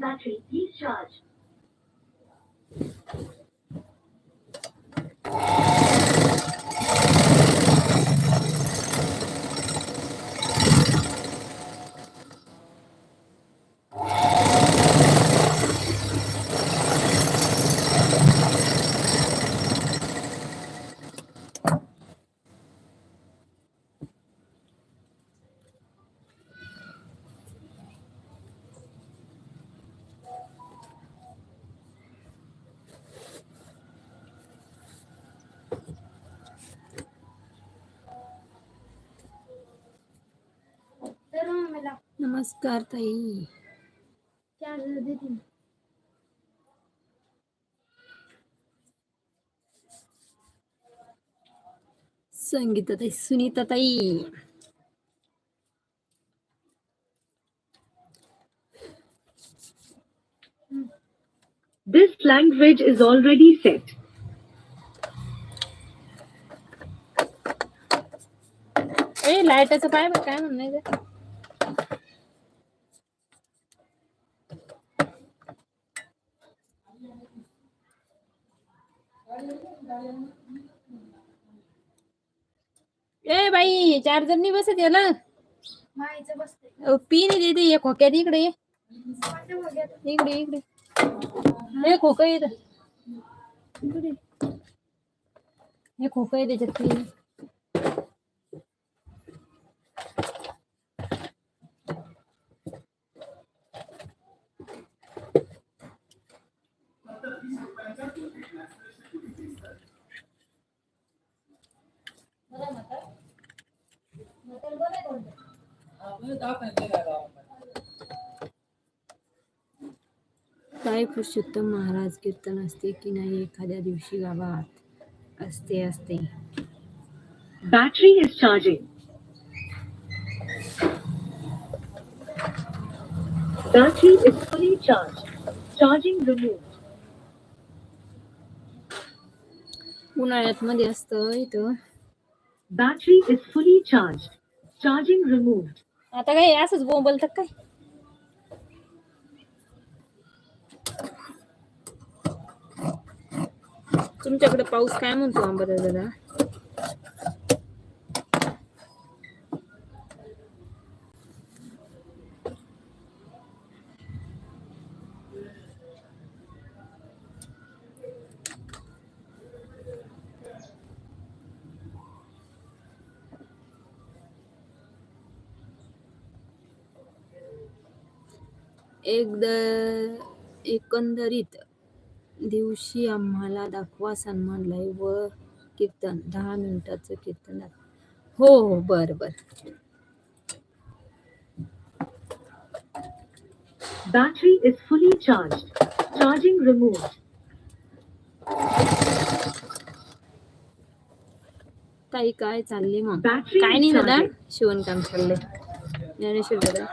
Battery, please charge. नमस्कार ताई. संगीता ताई सुनीता ताई. This language is already set. ए लाईटाचं पाय बघ काय म्हणणं आहे ते? ए बाई चार्जर नाही बसत याला माईचं बसते. पी नाही देते ये खोक्यात इकडे. इकडे इकडे. हे खोक येत इकडे. हे खोक आहे त्याच्यात काय पुरुषोत्तम महाराज कीर्तन असते की नाही एखाद्या दिवशी गावात असते असते. Battery is charging battery is fully charge charging remove उन्हाळ्यात मध्ये असत इथं. Battery is fully charge charging remove आता काय असंच तर काय? तुमच्याकडे पाऊस काय म्हणतो आंबा दादा एकदा एकंदरीत दिवशी आम्हाला दाखवा सन्मान लाईव्ह व कीर्तन. दहा मिनिटाचं कीर्तन हो हो बर बर. Battery is fully charged. Charging removed. ताई काय चालले मग? Battery काय नाही दादा. शिवणकाम चाललंय. ज्ञानेश्वर दादा.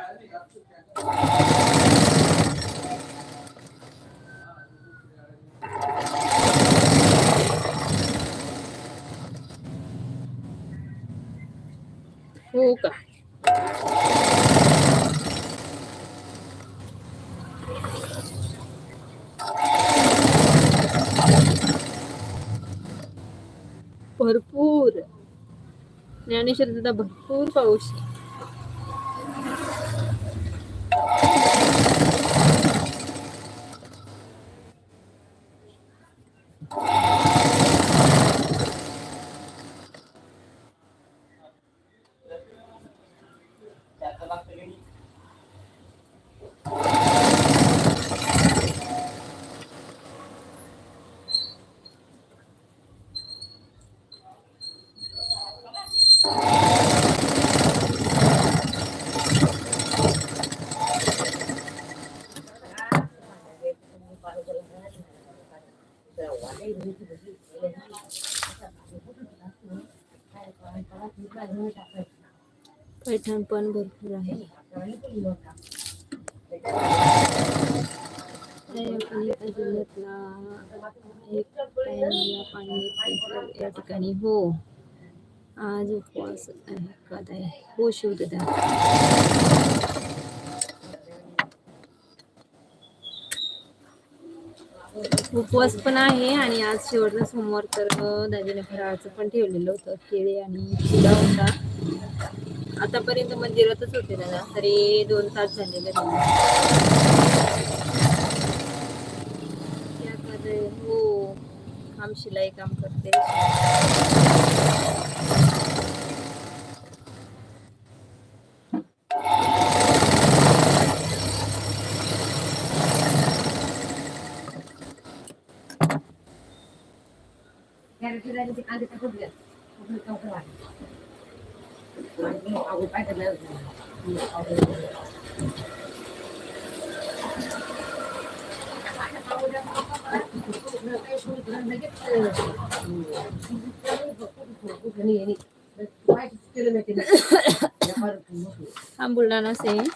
हो का? भरपूर. ज्ञानेश्वर दादा भरपूर पाऊस पैठण पण भरपूर आहे. या जिल्ह्यातला एक पाणी या ठिकाणी हो. आज उपवास आहे कदा हो शिवदा उपवास पण आहे आणि आज शेवटचा सोमवार तर दाजीने फराळाचं पण ठेवलेलं होतं केळी आणि चिला होता. आतापर्यंत मंदिरातच होते दादा तरी दोन तास झालेले हो काम शिलाई काम करते. Character dari si aku bilang, aku. Mau aku pakai. Ambulana says.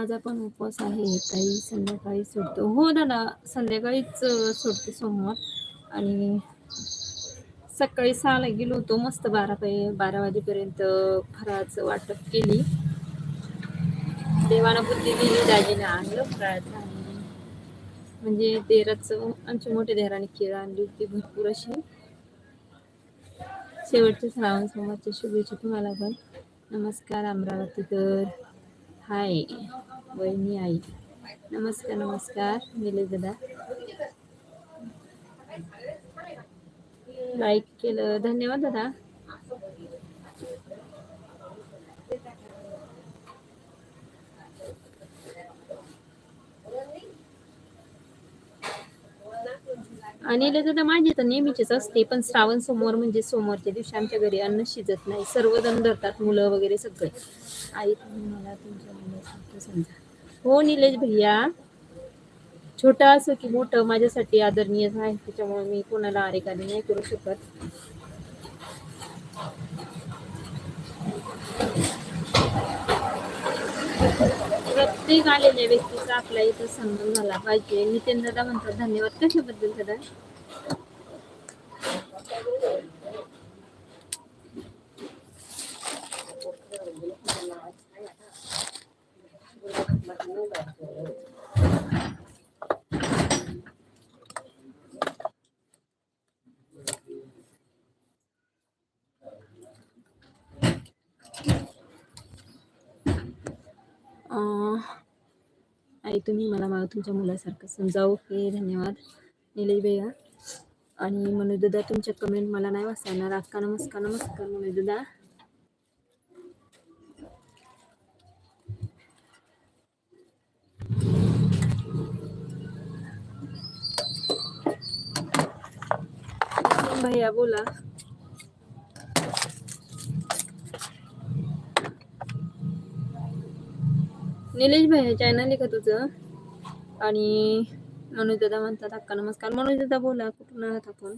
माझा पण उपवास आहे. ताई संध्याकाळी सोडतो. हो दादा संध्याकाळीच सुटते सोडते सोमवार. आणि सकाळी सहाला गेलो होतो. मस्त बारा पै बारा वाजेपर्यंत फराळाचं वाटप केली. देवानं बुद्धी दिली दाजीने आणलं फराळाचं आणि म्हणजे देराचं आमच्या मोठ्या देराने केळं आणली होती भरपूर अशी. शेवटचे श्रावण सोमवारच्या शुभेच्छा तुम्हाला पण. नमस्कार अमरावतीकर हाय. वहिनी आई. नमस्कार नमस्कार. मिले दादा लाईक केलं. धन्यवाद दादा. आणि दादा माझी तर नेहमीचीच असते पण श्रावण सोमवार म्हणजे सोमवारच्या दिवशी आमच्या घरी अन्न शिजत नाही. सर्वजण धरतात मुलं वगैरे सगळे. आई तुम्ही मला तुमच्या मुलासारखं समजा. हो निलेश भैया. छोटा असो की मोठं माझ्यासाठी आदरणीय आहे. त्याच्यामुळे मी कोणाला आरेकाली नाही करू शकत. प्रत्येक आलेल्या व्यक्तीचा आपल्या इथं सन्मान झाला पाहिजे. नितीन दादा म्हणतात धन्यवाद. कशाबद्दल दादा? आई तुम्ही मला मा तुमच्या मुलासारखं समजावं. की धन्यवाद. निलय भैया. आणि मनोजदा तुमच्या कमेंट मला नाही वाचणार अक्का नमस्कार नमस्कार मनोजदा भैया बोला. निलेश भैया चॅनल आहे का तुझं? आणि मनोज दादा म्हणतात अक्का नमस्कार. मनोज दादा बोला कुठून आहात आपण?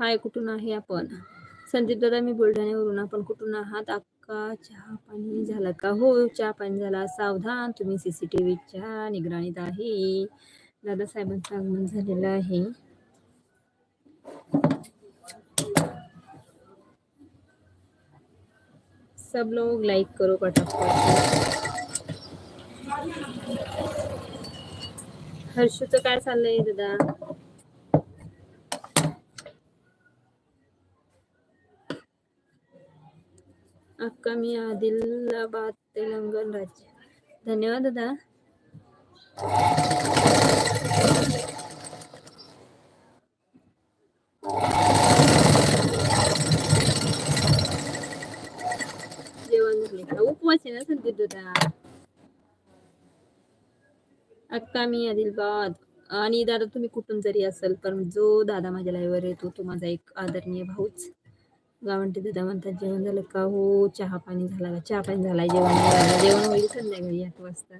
हाय कुठून आहे आपण? संदीप दादा मी बुलढाण्यावरून. आपण कुठून आहात? का? चहा पाणी झाला का? हो चहा पाणी झाला. सावधान तुम्ही सीसीटीव्हीच्या निगराणीत आहे. दादासाहेबांचं आगमन झालेलं आहे. सब लोग लाईक करो पटापट. हर्षूचं काय चाललंय दादा? अक्का मी आदिलाबाद तेलंगण राज्य. धन्यवाद दादा. जेवण झाले. उपवास आहे ना संदीप दादा? अक्का मी आदिलबाद. आणि दादा तुम्ही कुठून जरी असाल पण जो दादा माझ्या लाईव्हवर येतो तो माझा एक आदरणीय भाऊच. गावंटी दादा म्हणतात जेवण झालं का? हो चहा पाणी झाला का चहा पाणी झाला जेवण जेवण होईल संध्याकाळी आठ वाजता?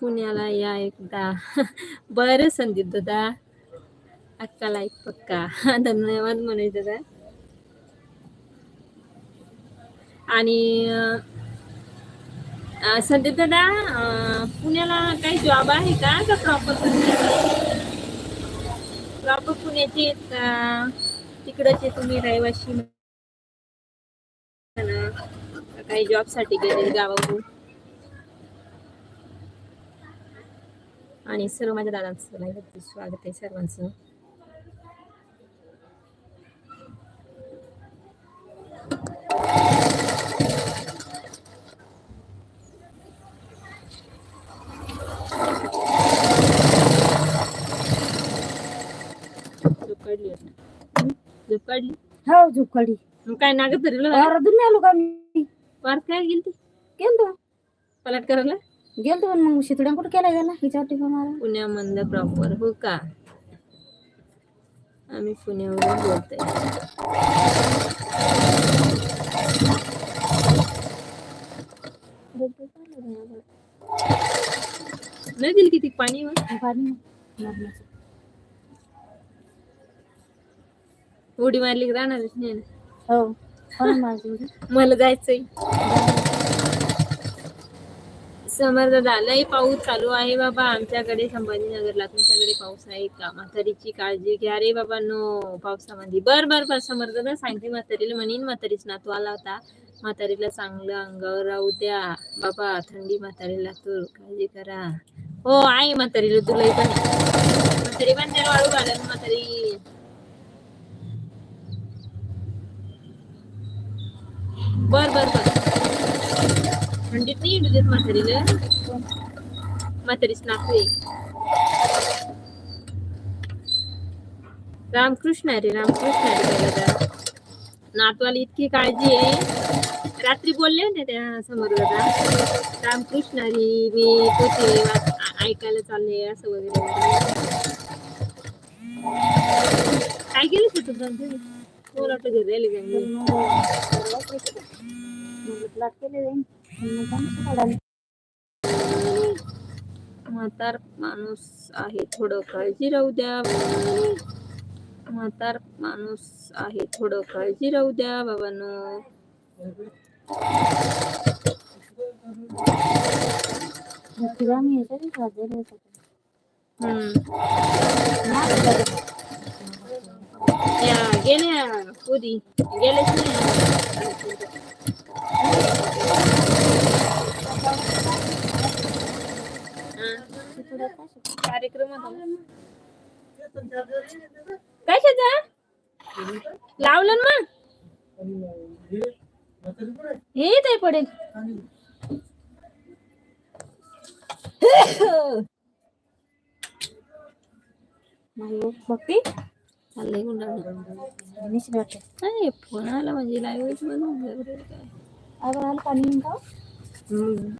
पुण्याला या एकदा. बरं संदीप दादा. अक्काला एक पक्का. धन्यवाद म्हणायचं दादा. आणि सध्या दादा पुण्याला काही जॉब आहे का? का प्रॉपर प्रॉपर पुण्याचे का तिकडचे तुम्ही रहिवाशी काही जॉबसाठी गेले गावाहून आणि सर्व माझ्या दादांचं स्वागत आहे सर्वांचं. झोप काढली. झोप हो झुकडी मग काय नागत धरलं? अर्धून आलो का मी? वार काय गेलती? गेलतो. पलाट करायला? गेलतो पण मग शितड्या कुठं केला गेला हिच्यावर टिपा मारा. पुण्यामधलं प्रॉपर हो का? आम्ही पुण्यावरून बोलतोय. नाही दिली किती पाणी. उडी मारली की राहणारच नाही. हो. मला जायचंय समर दादा लय पाऊस चालू आहे बाबा. आमच्याकडे संभाजीनगरला तुमच्याकडे पाऊस आहे का? म्हातारीची काळजी घ्या रे बाबा नो पावसामध्ये बर बर बर. समर दादा सांगते म्हातारीला म्हणीन म्हातारीच नातू आला होता. म्हातारीला चांगलं अंगावर राहू द्या. बाबा थंडी म्हातारीला तू काळजी करा. हो आहे म्हातारीला तुला पण. म्हातारी पण त्याला वाळू घालत म्हातारी. बर बर बर. थंडीत नाही येऊ देत म्हातारीला म्हातारीच नातू आहे रामकृष्ण रे रामकृष्ण रे दादा नातवाला इतकी काळजी आहे रात्री बोलले होते त्या समोर दादा रामकृष्ण रे मी कुठे ऐकायला चालले असं वगैरे काय केलं तू तुझं मला वाटतं घरी केले. म्हातार माणूस आहे थोडं काळजी राहू द्या म्हातार माणूस आहे थोडं काळजी राहू द्या बाबांनो. हम्म गेल्या पुरी गेलेच नाही काय? कार्यक्रम कशाचा लावलं ना मग हे ते पडेल नाही हो, बघते चाललंय गुंडाळी निश्चित वाटते नाही फोन आला